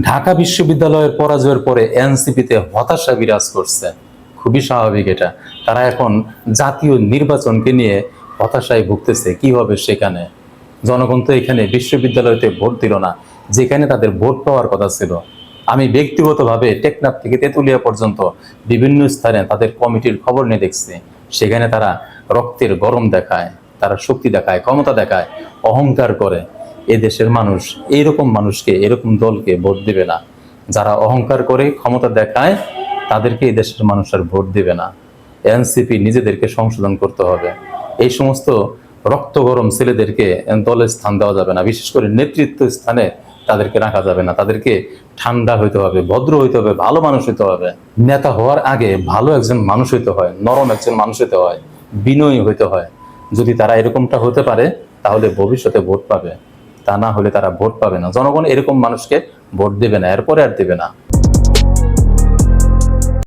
ঢাকা বিশ্ববিদ্যালয়ের পরাজয়ের পরে এনসিপিতে হতাশা বিরাজ করছে। খুবই স্বাভাবিক এটা। তারা এখন জাতীয় নির্বাচনকে নিয়ে হতাশায় ভুগতেছে। কি হবে সেখানে? জনগণ তো এখানে বিশ্ববিদ্যালয়তে ভোট দিল না। যেখানে তাদের ভোট পাওয়ার কথা ছিল। আমি ব্যক্তিগতভাবে টেকনাফ থেকে তেঁতুলিয়া পর্যন্ত বিভিন্ন স্থানে তাদের কমিটির খবর নিয়ে দেখছি। সেখানে তারা রক্তের গরম দেখায়, তারা শক্তি দেখায়, ক্ষমতা দেখায়, অহংকার করে। দেশের মানুষ, এইরকম মানুষকে, এরকম দলকে ভোট দিবে না। যারা অহংকার করে ক্ষমতা দেখায়, তাদেরকে এই দেশের মানুষ আর ভোট দিবে না। এনসিপি নিজেদেরকে সংশোধন করতে হবে। এই সমস্ত রক্ত গরম ছেলেদেরকে দলে স্থান দেওয়া যাবে না। বিশেষ করে নেতৃত্ব স্থানে তাদেরকে রাখা যাবে না। তাদেরকে ঠান্ডা হইতে হবে, ভদ্র হইতে হবে, ভালো মানুষ হইতে হবে। নেতা হওয়ার আগে ভালো একজন মানুষ হইতে হয়, নরম একজন মানুষ হইতে হয়, বিনয়ী হইতে হয়। যদি তারা এরকমটা হতে পারে, তাহলে ভবিষ্যতে ভোট পাবে। তা না হলে তারা ভোট পাবে না। জনগণ এরকম মানুষকে ভোট দেবে না, এরপরে আর দেবে না।